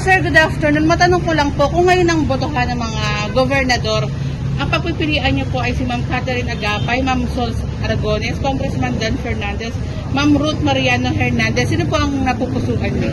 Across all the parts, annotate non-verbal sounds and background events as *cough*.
sir, good afternoon. Matanong ko lang po, kung ngayon ang botohan ng mga gobernador, ang pagpipilian niyo po ay si Ma'am Catherine Agapay, Ma'am Sol Aragones, Congressman Dan Fernandez, Ma'am Ruth Mariano Hernandez. Sino po ang napupusuan niyo?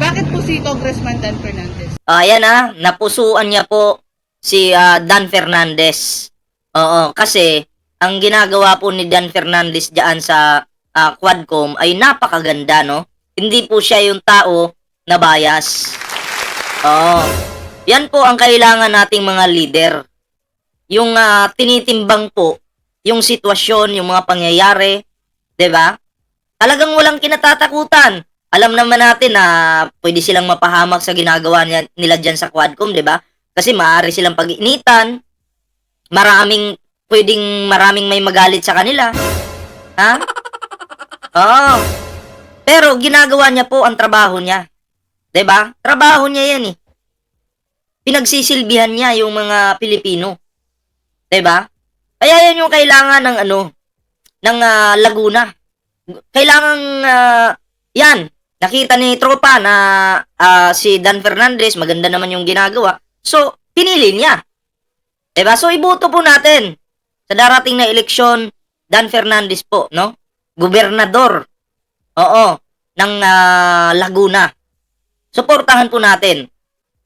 Bakit po si Congressman Dan Fernandez? Ah, ayan ah, napusuan niya po si ah, Dan Fernandez. Oo, kasi ang ginagawa po ni Dan Fernandez diyan sa ah, Quadcom ay napakaganda, no? Hindi po siya yung tao na bias. Oo. Yan po ang kailangan nating mga leader. Yung ah, tinitimbang po yung sitwasyon, yung mga pangyayari, 'di ba? Talagang walang kinatatakutan alam naman natin na pwede silang mapahamak sa ginagawa nila dyan sa Quadcom, di ba? Kasi maaari silang pag-initan, maraming, pwedeng maraming may magalit sa kanila. Ha? Oo. Pero ginagawa niya po ang trabaho niya. 'Di ba? Trabaho niya yan eh. Pinagsisilbihan niya yung mga Pilipino. 'Di ba? Kaya yan yung kailangan ng ano, ng ah, Laguna. Kailangan ah, yan, nakita ni tropa na ah, si Dan Fernandez, maganda naman yung ginagawa. So, pinili niya. 'Di ba? So, iboto po natin sa darating na eleksyon, Dan Fernandez po, no? Gobernador. Oo, ng ah, Laguna. Suportahan po natin.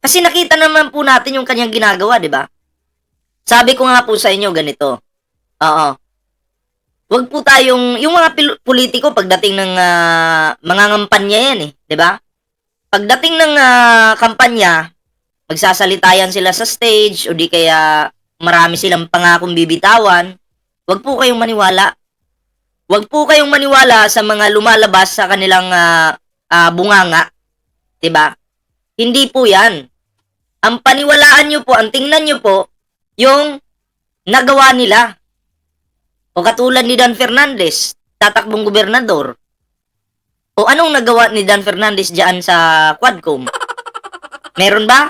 Kasi nakita naman po natin yung kanyang ginagawa, 'di ba? Sabi ko nga po sa inyo ganito. Oo. Huwag po tayong, yung mga politiko pagdating ng ah, mga ngampanya yan eh, di ba? Pagdating ng ah, kampanya, magsasalitayan sila sa stage o di kaya marami silang pangakong bibitawan, huwag po kayong maniwala. Huwag po kayong maniwala sa mga lumalabas sa kanilang ah, ah, bunganga, di ba? Hindi po yan. Ang paniwalaan nyo po, ang tingnan nyo po, yung nagawa nila. O katulad ni Dan Fernandez, tatakbong gobernador. O anong nagawa ni Dan Fernandez diyan sa Quadcom? Meron ba?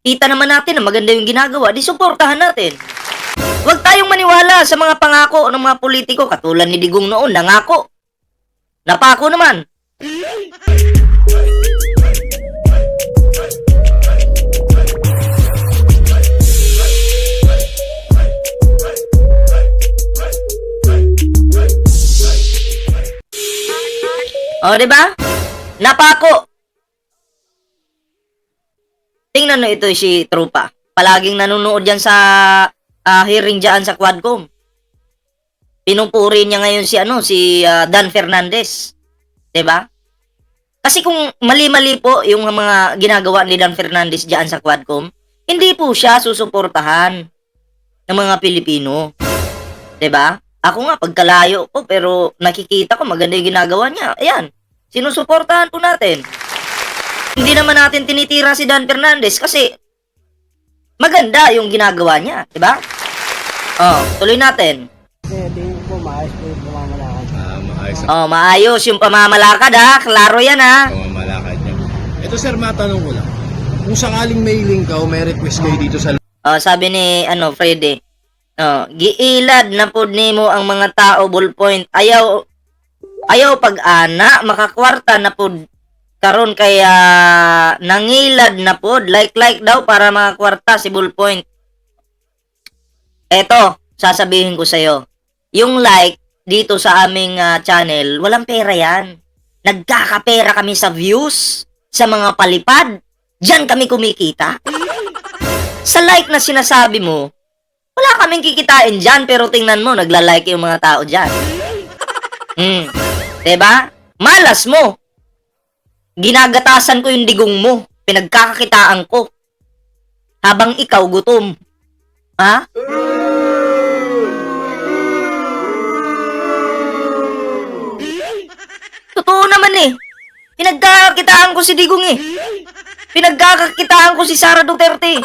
Kita naman natin na maganda yung ginagawa, di suportahan natin. Huwag tayong maniwala sa mga pangako ng mga politiko katulad ni Digong noon, nangako. Napako naman. O, di ba? Napako. Tingnan mo ito si Trupa. Palaging nanonood yan sa ah, hearing dyan sa Quadcom. Pinupuri niya ngayon si ano si ah, Dan Fernandez. 'Di ba? Kasi kung mali-mali po yung mga ginagawa ni Dan Fernandez diyan sa Quadcom, hindi po siya susuportahan ng mga Pilipino. 'Di ba? Ako nga pagkalayo ko pero nakikita ko maganda yung ginagawa niya. Ayan. Sinusuportahan po natin. Hindi naman natin tinitira si Dan Fernandez kasi maganda yung ginagawa niya, 'di ba? Oh, tuloy natin. Kasi tingin ko maayos po yung pamamalakad. Ah, maayos ang Oh, maayos yung pamamalakad ha. Klaro yan ha. pamamalakad niya. Ito sir, matanong ko lang. Kung sakaling may link ka o may request kayo dito sa Oh, sabi ni ano, Freddy. Oh, giilad na pud nimo ang mga tao ballpoint. Ayaw ayaw pag ana makakwarta na pud karon kaya nangilad na pud like like daw para makakwarta si ballpoint. Eto, sasabihin ko sa'yo. Yung like dito sa aming ah, channel, walang pera yan. Nagkakapera kami sa views, sa mga palipad. Diyan kami kumikita. Sa like na sinasabi mo, wala kaming kikitain dyan, pero tingnan mo, nagla-like yung mga tao dyan. Hmm. Diba? Malas mo. Ginagatasan ko yung digong mo. Pinagkakakitaan ko. Habang ikaw gutom. Ha? Totoo naman eh. Pinagkakakitaan ko si Digong eh. Pinagkakakitaan ko si Sara Duterte.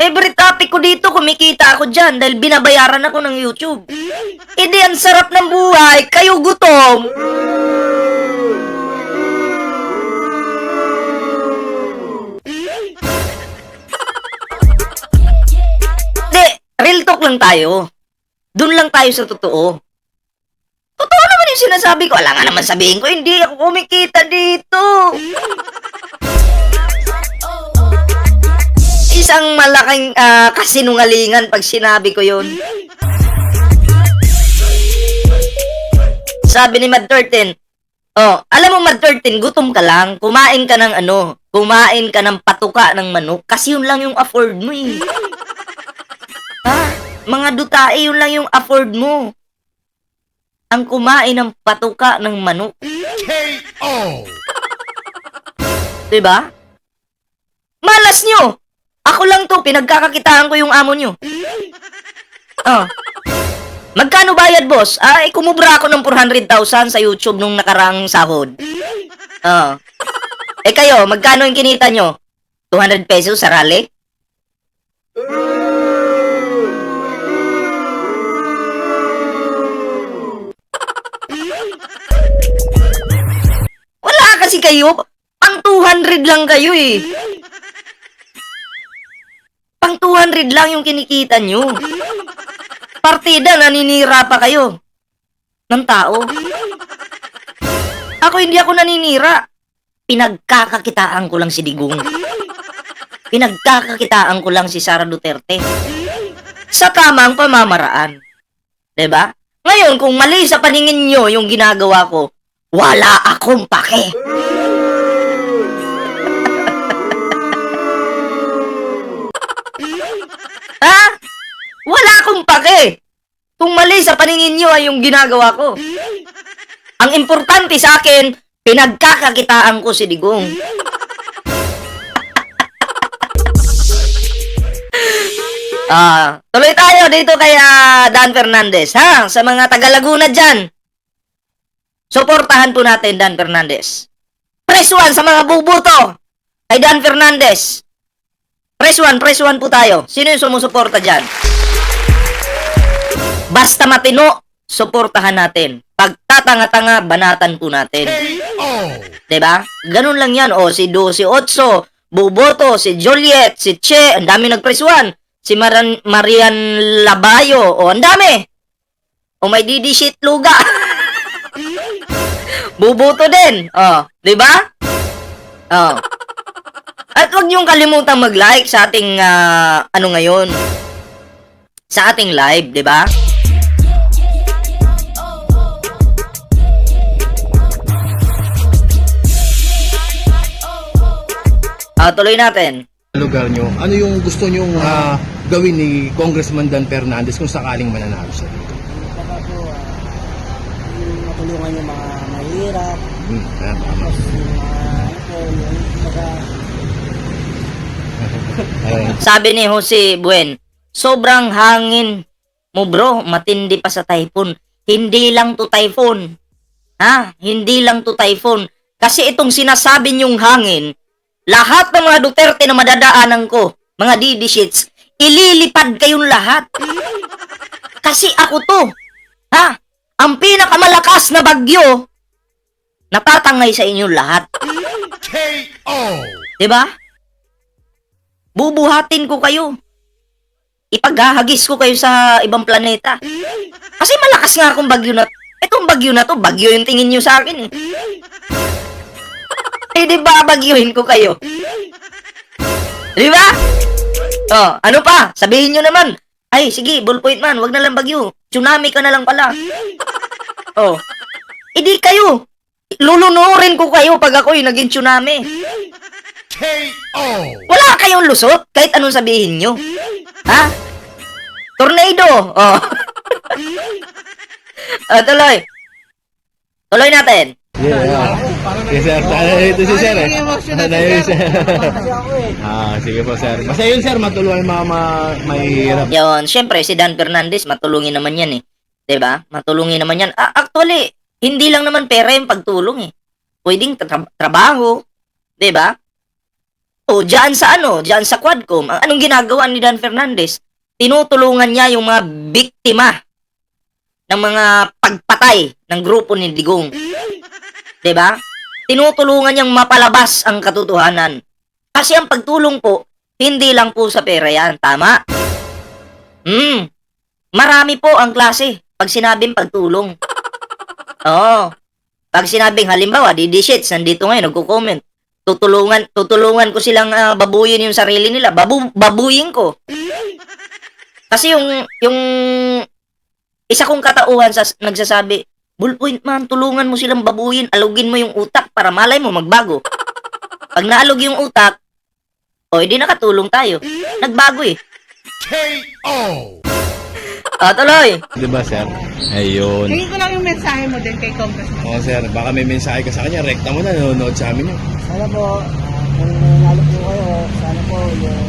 Favorite topic ko dito, kumikita ako dyan dahil binabayaran ako ng YouTube. E di, ang sarap ng buhay, kayo gutom. Di, real talk lang tayo. Doon lang tayo sa totoo. Totoo naman yung sinasabi ko? Wala nga naman sabihin ko, hindi ako kumikita dito. Isang malaking ah, kasinungalingan pag sinabi ko yun. Sabi ni Mad 13, Oh, alam mo Mad 13, gutom ka lang, kumain ka ng ano, kumain ka ng patuka ng manok, kasi yun lang yung afford mo eh. ha? Mga dutae, yun lang yung afford mo. Ang kumain ng patuka ng manok. K.O. Diba? Malas nyo! Ako lang to, pinagkakakitaan ko yung amo nyo. Oh. Magkano bayad, boss? Ay, kumubra ako ng 400,000 sa YouTube nung nakaraang sahod. Oh. Eh kayo, magkano yung kinita nyo? 200 pesos sa rally? Wala kasi kayo. Pang 200 lang kayo eh. Pang 200 lang yung kinikita nyo. Partida, naninira pa kayo. Ng tao. Ako hindi ako naninira. Pinagkakakitaan ko lang si Digong. Pinagkakakitaan ko lang si Sara Duterte. Sa tamang pamamaraan. 'Di ba? Ngayon, kung mali sa paningin nyo yung ginagawa ko, wala akong pake. Mali sa paningin nyo ay yung ginagawa ko. Ang importante sa akin, pinagkakakitaan ko si Digong. *laughs* Ah, tuloy tayo dito kay ah, Dan Fernandez, ha? Sa mga taga Laguna diyan. Suportahan po natin Dan Fernandez. Press 1 sa mga bubuto. Kay Dan Fernandez. Press 1, press 1 po tayo. Sino yung sumusuporta diyan? Basta matino, suportahan natin. Pagtatanga-tanga, banatan po natin. Ba? Ganun lang 'yan. O si Do, si Otso, Buboto, si Juliet, si Che, ang dami nag-press one. Si Maran, Marian Labayo, o ang dami. O may Didi Shit Luga. *laughs* Buboto din. O, 'di ba? O. At huwag niyong kalimutang mag-like sa ating ah, ano ngayon. Sa ating live, 'di ba? Ah, tuloy natin. lugar nyo, ano yung gusto nyong ah, gawin ni Congressman Dan Fernandez kung sakaling mananalo siya dito? Saka po, yung matulungan yung mga mahirap, Hmm, tama. tapos yung mga, ano saka, Ayun. Sabi ni Jose Buen, sobrang hangin mo bro, matindi pa sa typhoon. Hindi lang to typhoon. Ha? Hindi lang to typhoon. Kasi itong sinasabi niyong hangin, lahat ng mga Duterte na madadaanan ko, mga DD sheets, ililipad kayong lahat. Kasi ako to. Ha? Ang pinakamalakas na bagyo, natatangay sa inyo lahat. K.O. 'Di ba? Bubuhatin ko kayo. Ipaghahagis ko kayo sa ibang planeta. Kasi malakas nga akong bagyo na... Itong bagyo na to, bagyo yung tingin nyo sa akin eh. Eh, di ba bagyuhin ko kayo? Di ba? Oh, ano pa? Sabihin nyo naman. Ay, sige, ballpoint man, wag na lang bagyo. Tsunami ka na lang pala. Oh. Hindi kayo. Lulunurin ko kayo pag ako'y naging tsunami. K.O. Wala kayong lusot kahit anong sabihin nyo. Ha? Tornado. Oh. oh, *laughs* tuloy. Tuloy natin. Yeah. Yes, sir. Ah, Ito si sir eh. Ah, dahil si sir. eh. Ah, sige po sir. Basta yun sir, matulungan mga ma- mahihirap. Yun, syempre si Dan Fernandez, matulungin naman yan eh. 'Di ba? Matulungin naman yan. Ah, actually, hindi lang naman pera yung pagtulong eh. Pwedeng tra- trabaho. 'Di ba? O, diyan sa ano, diyan sa Quadcom, ang anong ginagawa ni Dan Fernandez? Tinutulungan niya yung mga biktima ng mga pagpatay ng grupo ni Digong. 'Di ba? Tinutulungan niyang mapalabas ang katotohanan. Kasi ang pagtulong po, hindi lang po sa pera yan. Tama? Hmm. Marami po ang klase pag sinabing pagtulong. Oo. Pag sinabing halimbawa, di shits nandito ngayon, nagko-comment. Tutulungan, tutulungan ko silang ah, babuyin yung sarili nila. Babu, babuyin ko. Kasi yung, yung isa kong katauhan sa, nagsasabi, Bullpoint man, tulungan mo silang babuyin, alugin mo yung utak para malay mo magbago. Pag naalog yung utak, o edi nakatulong tayo. Nagbago eh. K.O. Ah, tuloy. Di ba, sir? Ayun. Hingin ko lang yung mensahe mo din kay Congressman. Oo, sir. Baka may mensahe ka sa kanya. Rekta mo na. Nanonood sa amin yun. Sana po, ah, kung nanalo po kayo, sana po yung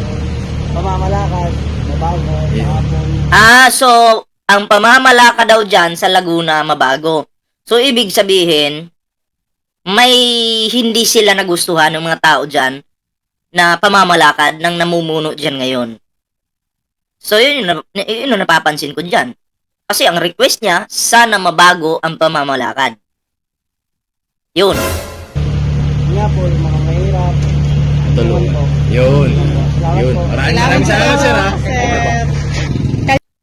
pamamalakad, mabago, Yeah. Ah, so, ang pamamalaka daw dyan sa Laguna mabago. So, ibig sabihin, may hindi sila nagustuhan ng mga tao dyan na pamamalakad ng namumuno dyan ngayon. So, yun yung, nap- yun yung napapansin ko dyan. Kasi ang request niya, sana mabago ang pamamalakad. Yun. yun nga po, mga mahirap, Tulungan. po. Yun. Yun. Maraming maraming salamat, sir, ha?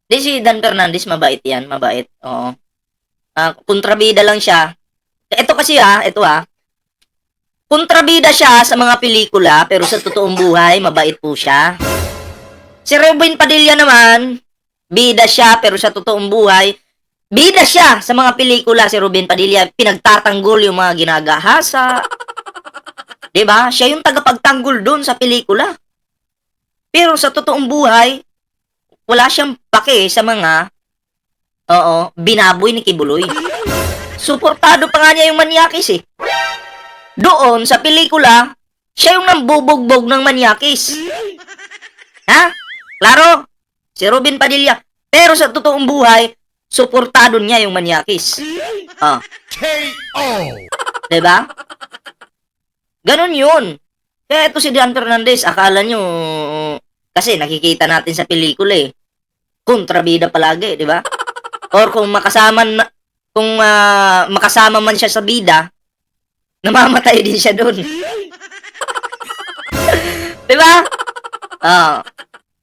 Di si Dan Fernandez, mabait yan, mabait. Oo. Ah, kontrabida lang siya. Ito kasi ha, ito ha. Kontrabida siya sa mga pelikula, pero sa totoong buhay, mabait po siya. Si Ruben Padilla naman, bida siya, pero sa totoong buhay, bida siya sa mga pelikula si Ruben Padilla. Pinagtatanggol yung mga ginagahasa. ba? Siya yung tagapagtanggol doon sa pelikula. Pero sa totoong buhay, wala siyang pake sa mga oo, binaboy ni Kibuloy. Suportado pa nga niya yung manyakis eh. Doon sa pelikula, siya yung nambubugbog ng manyakis. Ha? Klaro? Si Robin Padilla. Pero sa totoong buhay, suportado niya yung manyakis. Ah. K.O. Diba? Ganon yun. Kaya ito si Dan Fernandez, akala nyo, kasi nakikita natin sa pelikula eh, kontrabida palagi, di ba? Or kung makasama, na- kung ah, makasama man siya sa bida, namamatay din siya doon. *laughs* di ba? Ah.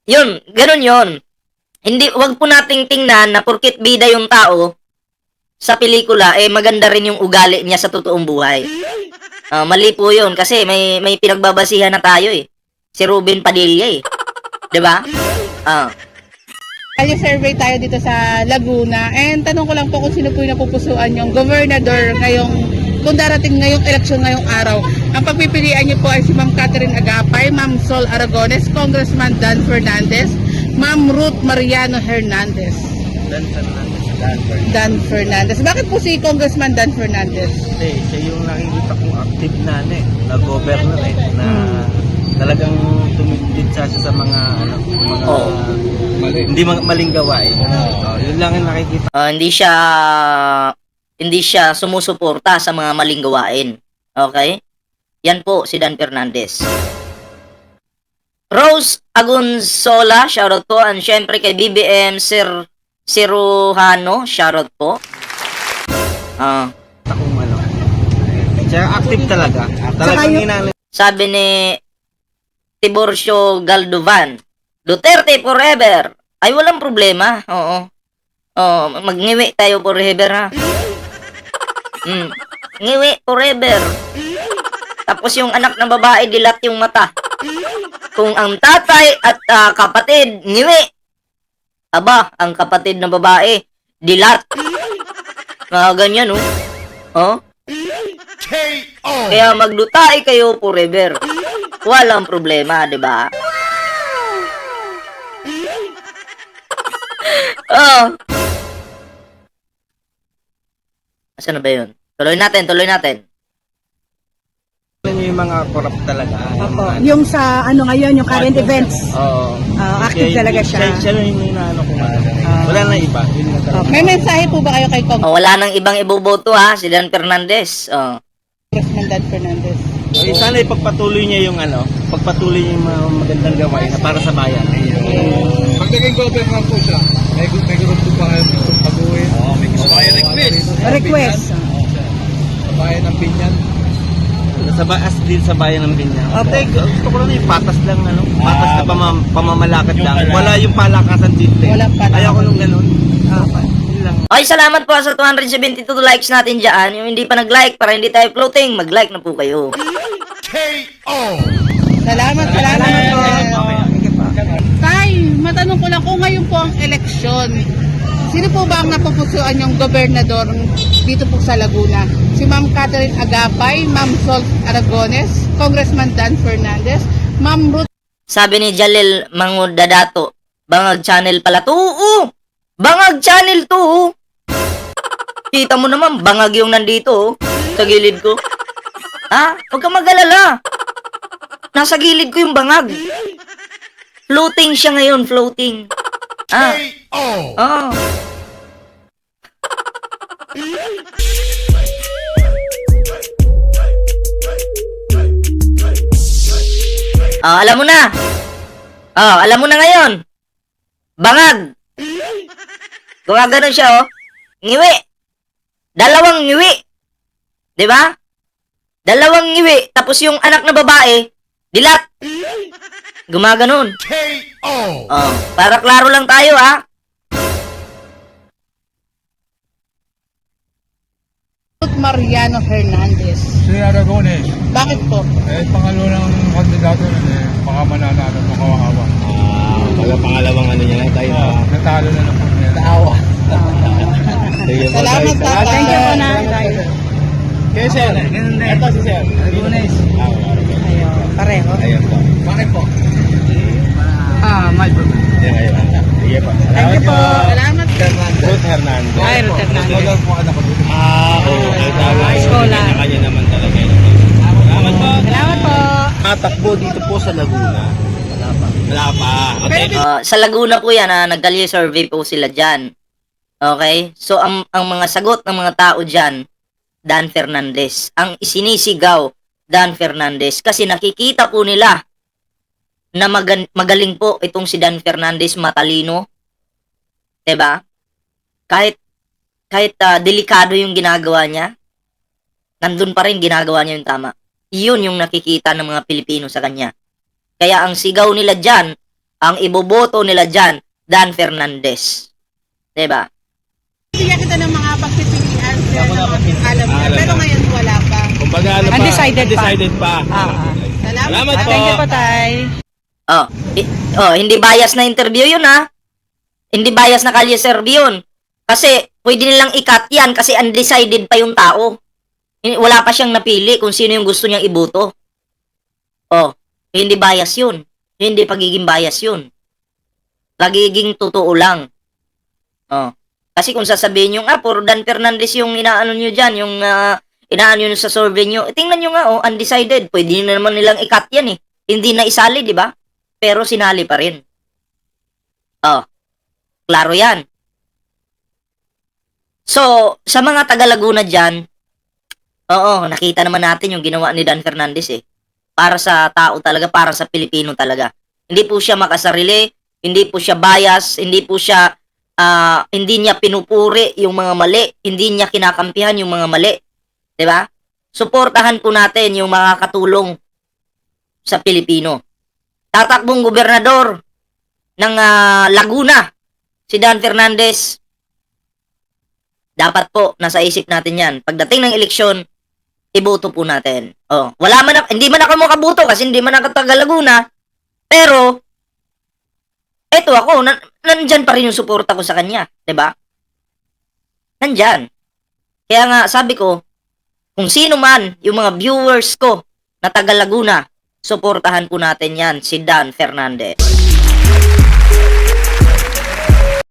yun, ganon yun. Hindi, wag po nating tingnan na porkit bida yung tao, sa pelikula, eh maganda rin yung ugali niya sa totoong buhay. Ah, mali po yun kasi may may pinagbabasihan na tayo eh. Si Ruben Padilla eh. 'Di ba? Ah. Ay, survey tayo dito sa Laguna. And tanong ko lang po kung sino po yung napupusuan yung gobernador ngayong kung darating ngayong eleksyon ngayong araw. Ang pagpipilian niyo po ay si Ma'am Catherine Agapay, Ma'am Sol Aragones, Congressman Dan Fernandez, Ma'am Ruth Mariano Hernandez. Dan Fernandez. Dan Fernandez. Dan Fernandez. Bakit po si Congressman Dan Fernandez? Hindi, siya yung nakikita kong active na ano eh, na governor eh, na talagang tumigil siya sa mga ano, mga Oo. hindi mga maling gawain. Oh, yun lang yung nakikita. Ah, hindi siya hindi siya sumusuporta sa mga maling gawain. Okay? Yan po si Dan Fernandez. Rose Agonsola, shoutout po. And syempre kay BBM Sir Siruhano, shoutout po. Ah, ano. Siya active talaga. Talagang inano. sabi ni Tiborcio Galdovan, Duterte forever. Ay, walang problema. Oo. Oo, magngiwi tayo forever ha. *laughs* Mm. Ngiwi forever. Tapos yung anak na babae, dilat yung mata. Kung ang tatay at ah, kapatid, ngiwi. Aba, ang kapatid na babae, dilat. Mga ganyan, oh. Oh? K.O. Kaya maglutay kayo forever. Walang problema, di ba? oh. Asan na ba yun? Tuloy natin, tuloy natin. Yung mga corrupt talaga. Yung Opo. mga, Yung sa ano ngayon, yung current events. Oo. Ah, active talaga siya. Siya, siya lang yung inaano ko. Ah. Wala na iba. Yun na talaga. May mensahe po ba kayo kay Oh, wala nang ibang iboboto ha, si Dan Fernandez. Oh. Congressman Dan Fernandez? Eh, sana ipagpatuloy niya yung ano, pagpatuloy niya yung mga magandang gawain na para sa bayan. Pag naging governor po siya, may, may grupo pa kayo gusto pag-uwi. Oo, may gusto kayo request. Request. Sa bayan ng Pinyan. Sa baas din sa bayan ng Binyan. Hindi, gusto ko lang yung patas lang, ano, patas na pamam, pamamalakad lang. Wala yung palakasan dito. eh. Walang palakasan. Ayaw ko nung ganun. Opo. Lang. Okay, salamat po sa 272 likes natin dyan. Yung hindi pa nag-like, para hindi tayo floating, mag-like na po kayo. Salamat, salamat po. Tay, matanong ko lang kung ngayon po ang eleksyon, sino po ba ang napupusuan yung gobernador dito po sa Laguna? Si Ma'am Catherine Agapay, Ma'am Sol Aragones, Congressman Dan Fernandez, Ma'am Ruth Sabi ni Jalil Mangudadato, Bangag channel pala to. Oo! Bangag channel to. oh. Kita mo naman, bangag yung nandito oh, sa gilid ko. Ha? Huwag kang mag-alala. Nasa gilid ko yung bangag. Floating siya ngayon, floating. Ah. Oh. Ah, alam mo na. Oh, alam mo na ngayon. Bangag. Gumagano siya, oh. Ngiwi. Dalawang ngiwi. 'Di ba? Dalawang ngiwi. Tapos yung anak na babae, dilat. Gumaganon. Oh, para klaro lang tayo, ah. Mariano Hernandez. Si Aragones, Bakit po? eh, pangalo ng kandidato nun eh, baka mananalo, makawawa. Ah, wala pangalawang ano niya na tayo. Ah, natalo na lang po niya. Sige po, Salamat, tayo. Thank you po na. Kaya sir, ito si sir. Aragones. Ah, Ayun, pareho. Ayun po. Bakit po? Ah, Malbo. Yan, ayun. Sige po. Thank you po. Salamat. Ruth Hernandez. Ay, Ruth Hernandez. Po dito. Ah, oo. Eskola. Kanya naman talaga. Salamat po. Salamat po. Tatakbo dito po sa Laguna. Wala pa. Wala pa. Okay. Ah, sa Laguna po yan, ah, nagkalye survey po sila dyan. Okay? So, ang, ang mga sagot ng mga tao dyan, Dan Fernandez. Ang isinisigaw, Dan Fernandez. Kasi nakikita po nila na magan- magaling po itong si Dan Fernandez, matalino. 'Di ba? Kahit, kahit ah, delikado yung ginagawa niya, nandun pa rin ginagawa niya yung tama. Iyon yung nakikita ng mga Pilipino sa kanya. Kaya ang sigaw nila dyan, ang iboboto nila dyan, Dan Fernandez. 'Di ba? Bigyan kita ng mga pagpipilian sir, mga alam niya. Alam Pero ngayon wala pa. Kumbaga ano pa? Undecided pa. Undecided pa. Ah, ah. Salamat. Salamat Ah, po. thank you po, Tay. Oh, i- oh, hindi bias na interview yun ha. Hindi bias na kalye survey yun. Kasi pwede nilang ikat yan kasi undecided pa yung tao. Wala pa siyang napili kung sino yung gusto niyang iboto. Oh, hindi bias yun. Hindi pagiging bias yun. Pagiging totoo lang. Oh. Kasi kung sasabihin nyo, ah, puro Dan Fernandez yung inaano nyo dyan, yung ah, inaano nyo sa survey nyo, eh, tingnan nyo nga, oh, undecided. Pwede na naman nilang ikat yan eh. Hindi na isali, di ba? Pero sinali pa rin. Oh, klaro yan. So, sa mga taga Laguna dyan, oo, nakita naman natin yung ginawa ni Dan Fernandez eh. Para sa tao talaga, para sa Pilipino talaga. Hindi po siya makasarili, hindi po siya bias, hindi po siya, ah, hindi niya pinupuri yung mga mali, hindi niya kinakampihan yung mga mali. 'Di ba? Suportahan po natin yung mga katulong sa Pilipino. Tatakbong gobernador ng ah, Laguna, si Dan Fernandez. Dapat po, nasa isip natin yan. Pagdating ng eleksyon, iboto po natin. Oh, wala man ako, hindi man ako makaboto kasi hindi man ako taga Laguna. Pero, eto ako, nan, nandyan pa rin yung suporta ko sa kanya. 'di ba? Nandyan. Kaya nga, sabi ko, kung sino man yung mga viewers ko na taga Laguna, suportahan po natin yan, si Dan Fernandez.